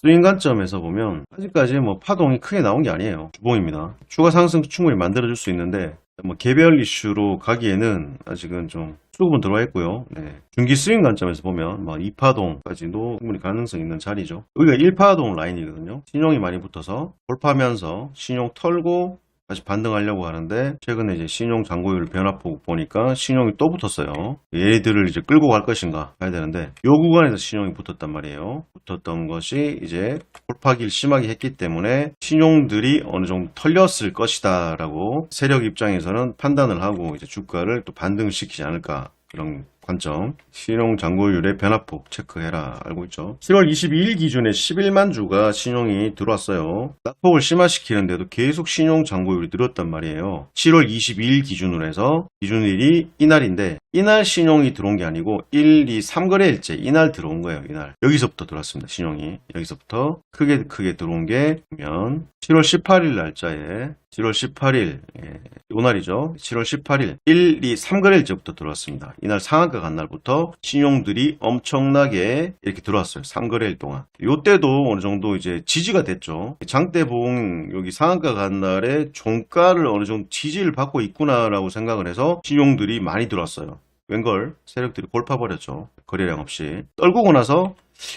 스윙 관점에서 보면 아직까지 뭐 파동이 크게 나온 게 아니에요. 주봉입니다. 추가 상승 충분히 만들어줄 수 있는데 뭐 개별 이슈로 가기에는 아직은 좀 수급은 들어와 있고요. 네. 중기 스윙 관점에서 보면 뭐 2파동까지도 충분히 가능성 있는 자리죠. 여기가 1파동 라인이거든요. 신용이 많이 붙어서 돌파하면서 신용 털고 다시 반등하려고 하는데 최근에 이제 신용 잔고율 변화폭 보니까 신용이 또 붙었어요. 얘들을 이제 끌고 갈 것인가 해야 되는데 요 구간에서 신용이 붙었단 말이에요. 붙었던 것이 이제 돌파기를 심하게 했기 때문에 신용들이 어느 정도 털렸을 것이다 라고 세력 입장에서는 판단을 하고 이제 주가를 또 반등시키지 않을까 그런 관점. 신용 잔고율의 변화폭 체크해라. 알고 있죠? 7월 22일 기준에 11만 주가 신용이 들어왔어요. 낙폭을 심화시키는데도 계속 신용 잔고율이 늘었단 말이에요. 7월 22일 기준으로 해서 기준일이 이날인데 이날 신용이 들어온 게 아니고 1, 2, 3거래일째 이날 들어온 거예요. 이날. 여기서부터 들어왔습니다. 신용이. 여기서부터 크게 크게 들어온 게 보면 7월 18일 날짜에 7월 18일 예, 요날이죠. 7월 18일 1, 2, 3거래일째부터 들어왔습니다. 이날 상한가 간 날부터 신용들이 엄청나게 이렇게 들어왔어요. 3거래일 동안. 요때도 어느 정도 이제 지지가 됐죠. 장대봉 여기 상한가 간 날에 종가를 어느 정도 지지를 받고 있구나라고 생각을 해서 신용들이 많이 들어왔어요. 웬걸 세력들이 골파버렸죠. 거래량 없이. 떨구고 나서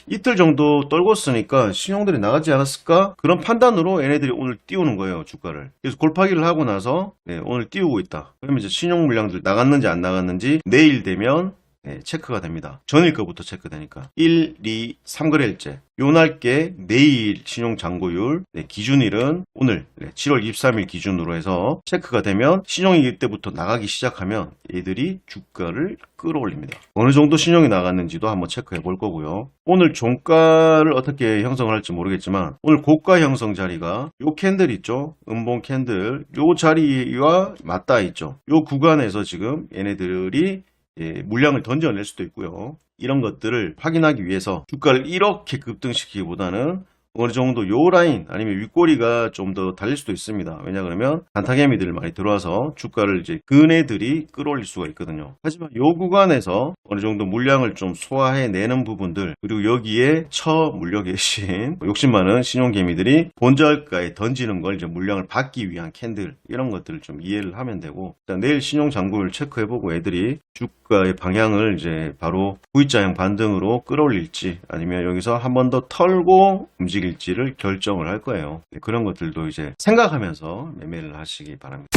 이틀 정도 떨궜으니까 신용들이 나가지 않았을까? 그런 판단으로 얘네들이 오늘 띄우는 거예요, 주가를. 그래서 골파기를 하고 나서 네, 오늘 띄우고 있다. 그러면 이제 신용 물량들 나갔는지 안 나갔는지 내일 되면 네, 체크가 됩니다. 전일 거부터 체크되니까. 1, 2, 3거래일째. 요날께 내일 신용 잔고율 네, 기준일은 오늘 네, 7월 23일 기준으로 해서 체크가 되면 신용이 이때부터 나가기 시작하면 얘들이 주가를 끌어올립니다. 어느 정도 신용이 나갔는지도 한번 체크해 볼 거고요. 오늘 종가를 어떻게 형성을 할지 모르겠지만 오늘 고가 형성 자리가 요 캔들 있죠? 음봉 캔들 요 자리와 맞닿아 있죠. 요 구간에서 지금 얘네들이 예, 물량을 던져낼 수도 있고요. 이런 것들을 확인하기 위해서 주가를 이렇게 급등시키기보다는 어느 정도 요 라인 아니면 윗꼬리가 좀 더 달릴 수도 있습니다. 왜냐 그러면 단타개미들이 많이 들어와서 주가를 이제 그네들이 끌어올릴 수가 있거든요. 하지만 요 구간에서 어느 정도 물량을 좀 소화해내는 부분들 그리고 여기에 처 물려 계신 욕심 많은 신용개미들이 본저가에 던지는 걸 이제 물량을 받기 위한 캔들 이런 것들을 좀 이해를 하면 되고 일단 내일 신용 잔고를 체크해보고 애들이 주가의 방향을 이제 바로 V자형 반등으로 끌어올릴지 아니면 여기서 한 번 더 털고 움직 움직일지를 결정을 할 거예요. 네, 그런 것들도 이제 생각하면서 매매를 하시기 바랍니다.